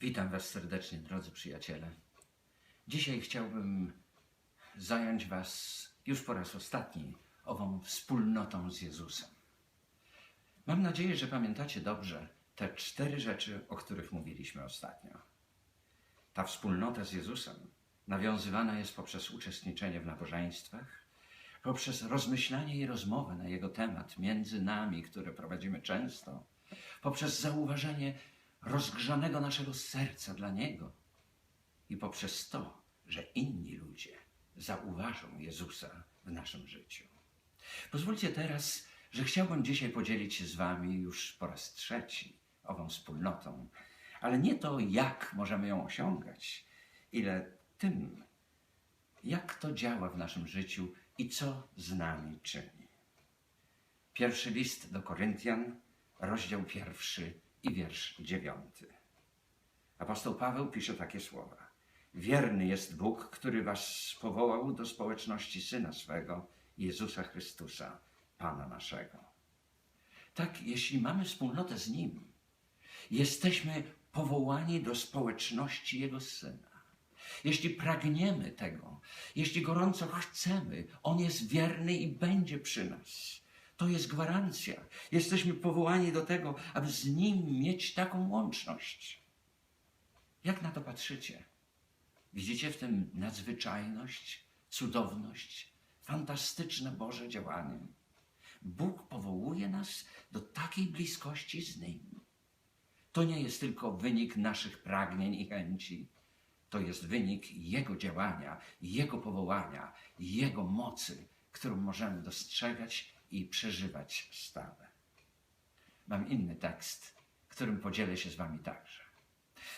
Witam Was serdecznie, drodzy przyjaciele. Dzisiaj chciałbym zająć Was już po raz ostatni ową wspólnotą z Jezusem. Mam nadzieję, że pamiętacie dobrze te cztery rzeczy, o których mówiliśmy ostatnio. Ta wspólnota z Jezusem nawiązywana jest poprzez uczestniczenie w nabożeństwach, poprzez rozmyślanie i rozmowę na Jego temat między nami, które prowadzimy często, poprzez zauważenie rozgrzanego naszego serca dla Niego i poprzez to, że inni ludzie zauważą Jezusa w naszym życiu. Pozwólcie teraz, że chciałbym dzisiaj podzielić się z Wami już po raz trzeci ową wspólnotą, ale nie to, jak możemy ją osiągać, ile tym, jak to działa w naszym życiu i co z nami czyni. Pierwszy list do Koryntian, rozdział pierwszy i wiersz dziewiąty. Apostoł Paweł pisze takie słowa. Wierny jest Bóg, który was powołał do społeczności Syna swego, Jezusa Chrystusa, Pana naszego. Tak, jeśli mamy wspólnotę z Nim, jesteśmy powołani do społeczności Jego Syna. Jeśli pragniemy tego, jeśli gorąco chcemy, On jest wierny i będzie przy nas. To jest gwarancja. Jesteśmy powołani do tego, aby z Nim mieć taką łączność. Jak na to patrzycie? Widzicie w tym nadzwyczajność, cudowność, fantastyczne Boże działanie. Bóg powołuje nas do takiej bliskości z Nim. To nie jest tylko wynik naszych pragnień i chęci, to jest wynik Jego działania, Jego powołania, Jego mocy, którą możemy dostrzegać i przeżywać stale. Mam inny tekst, którym podzielę się z Wami także.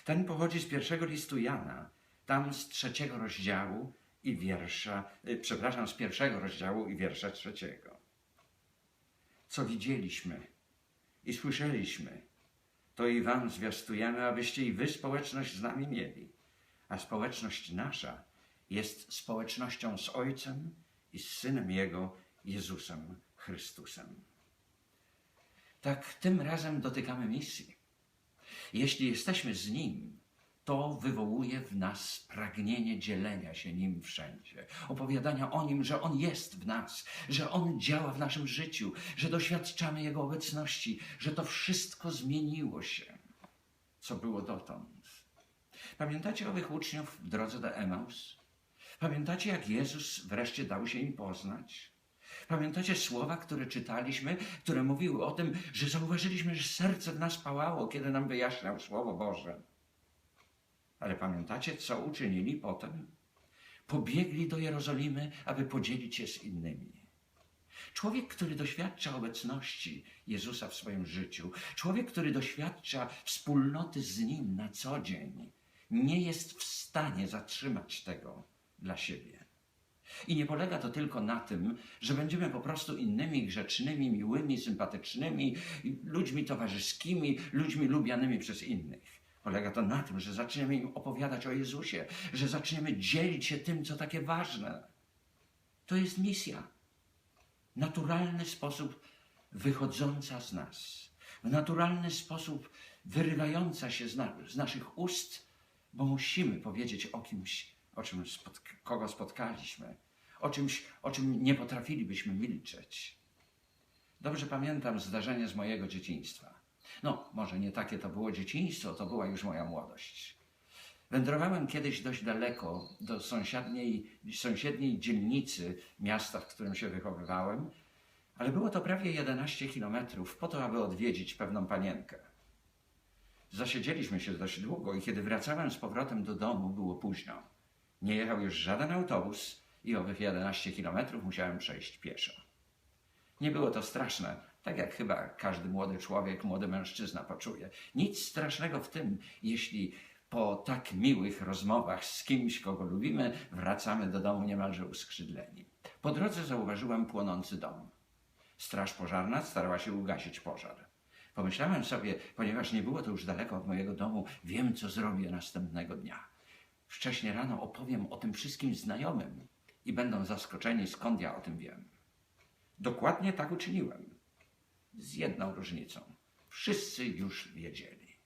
Ten pochodzi z pierwszego listu Jana, tam z trzeciego rozdziału i wiersza, y, przepraszam, z pierwszego rozdziału i wiersza trzeciego. Co widzieliśmy i słyszeliśmy, to i Wam zwiastujemy, abyście i Wy społeczność z nami mieli. A społeczność nasza jest społecznością z Ojcem i z Synem Jego, Jezusem Chrystusem. Tak tym razem dotykamy misji. Jeśli jesteśmy z Nim, to wywołuje w nas pragnienie dzielenia się Nim wszędzie, opowiadania o Nim, że On jest w nas, że On działa w naszym życiu, że doświadczamy Jego obecności, że to wszystko zmieniło się, co było dotąd. Pamiętacie owych uczniów w drodze do Emaus? Pamiętacie, jak Jezus wreszcie dał się im poznać? Pamiętacie słowa, które czytaliśmy, które mówiły o tym, że zauważyliśmy, że serce w nas pałało, kiedy nam wyjaśniał Słowo Boże. Ale pamiętacie, co uczynili potem? Pobiegli do Jerozolimy, aby podzielić się z innymi. Człowiek, który doświadcza obecności Jezusa w swoim życiu, człowiek, który doświadcza wspólnoty z Nim na co dzień, nie jest w stanie zatrzymać tego dla siebie. I nie polega to tylko na tym, że będziemy po prostu innymi grzecznymi, miłymi, sympatycznymi, ludźmi towarzyskimi, ludźmi lubianymi przez innych. Polega to na tym, że zaczniemy im opowiadać o Jezusie, że zaczniemy dzielić się tym, co takie ważne. To jest misja. Naturalny sposób wychodząca z nas, w naturalny sposób wyrywająca się z, na, z naszych ust, bo musimy powiedzieć o kimś, o czym spotka kogo spotkaliśmy, o czymś, o czym nie potrafilibyśmy milczeć. Dobrze pamiętam zdarzenie z mojego dzieciństwa. No, może nie takie to było dzieciństwo, to była już moja młodość. Wędrowałem kiedyś dość daleko do sąsiedniej, sąsiedniej dzielnicy miasta, w którym się wychowywałem, ale było to prawie 11 kilometrów po to, aby odwiedzić pewną panienkę. Zasiedzieliśmy się dość długo i kiedy wracałem z powrotem do domu, było późno. Nie jechał już żaden autobus i owych 11 kilometrów musiałem przejść pieszo. Nie było to straszne, tak jak chyba każdy młody człowiek, młody mężczyzna poczuje. Nic strasznego w tym, jeśli po tak miłych rozmowach z kimś, kogo lubimy, wracamy do domu niemalże uskrzydleni. Po drodze zauważyłem płonący dom. Straż pożarna starała się ugasić pożar. Pomyślałem sobie, ponieważ nie było to już daleko od mojego domu, wiem, co zrobię następnego dnia. Wcześnie rano opowiem o tym wszystkim znajomym i będą zaskoczeni, skąd ja o tym wiem. Dokładnie tak uczyniłem. Z jedną różnicą. Wszyscy już wiedzieli.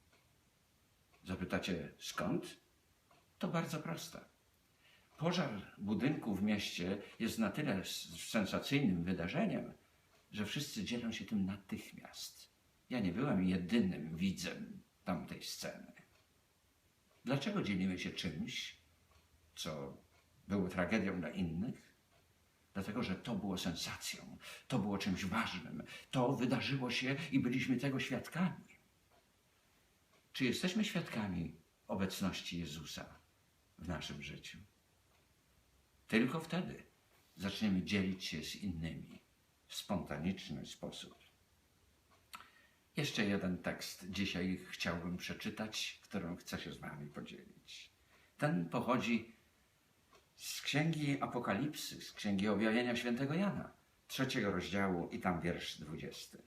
Zapytacie skąd? To bardzo proste. Pożar budynku w mieście jest na tyle sensacyjnym wydarzeniem, że wszyscy dzielą się tym natychmiast. Ja nie byłem jedynym widzem tamtej sceny. Dlaczego dzielimy się czymś, co było tragedią dla innych? Dlatego, że to było sensacją, to było czymś ważnym, to wydarzyło się i byliśmy tego świadkami. Czy jesteśmy świadkami obecności Jezusa w naszym życiu? Tylko wtedy zaczniemy dzielić się z innymi w spontaniczny sposób. Jeszcze jeden tekst dzisiaj chciałbym przeczytać, którym chcę się z Wami podzielić. Ten pochodzi z Księgi Apokalipsy, z Księgi Objawienia Świętego Jana, trzeciego rozdziału i tam wiersz dwudziesty.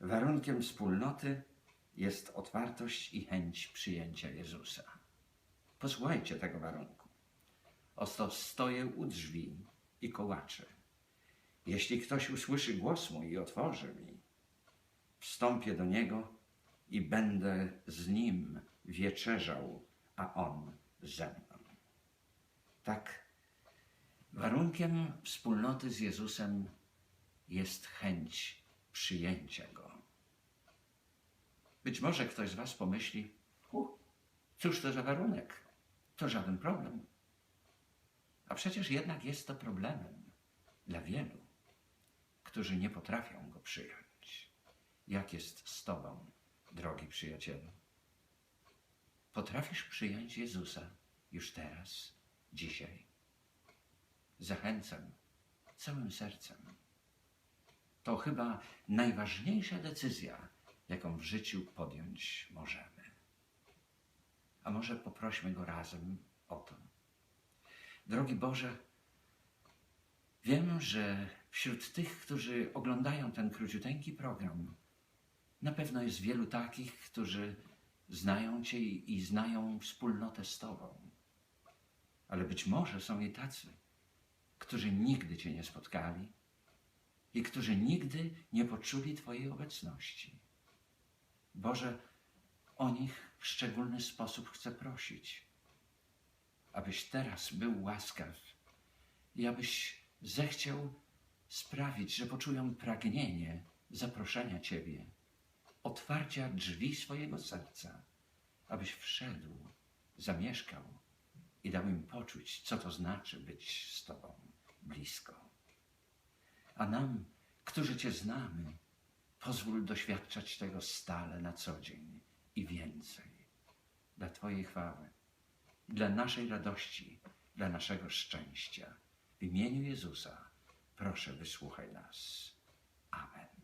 Warunkiem wspólnoty jest otwartość i chęć przyjęcia Jezusa. Posłuchajcie tego warunku. Oto stoję u drzwi i kołaczę. Jeśli ktoś usłyszy głos mój i otworzy mi, wstąpię do niego i będę z nim wieczerzał, a on ze mną. Tak, warunkiem wspólnoty z Jezusem jest chęć przyjęcia Go. Być może ktoś z Was pomyśli, "U, cóż to za warunek? To żaden problem. A przecież jednak jest to problemem dla wielu, którzy nie potrafią Go przyjąć. Jak jest z Tobą, drogi przyjacielu? Potrafisz przyjąć Jezusa już teraz, dzisiaj? Zachęcam całym sercem. To chyba najważniejsza decyzja, jaką w życiu podjąć możemy. A może poprośmy Go razem o to. Drogi Boże, wiem, że wśród tych, którzy oglądają ten króciuteńki program, na pewno jest wielu takich, którzy znają Cię i znają wspólnotę z Tobą. Ale być może są i tacy, którzy nigdy Cię nie spotkali i którzy nigdy nie poczuli Twojej obecności. Boże, o nich w szczególny sposób chcę prosić, abyś teraz był łaskaw i abyś zechciał sprawić, że poczują pragnienie zaproszenia Ciebie, otwarcia drzwi swojego serca, abyś wszedł, zamieszkał i dał im poczuć, co to znaczy być z Tobą blisko. A nam, którzy Cię znamy, pozwól doświadczać tego stale na co dzień i więcej. Dla Twojej chwały, dla naszej radości, dla naszego szczęścia. W imieniu Jezusa proszę, wysłuchaj nas. Amen.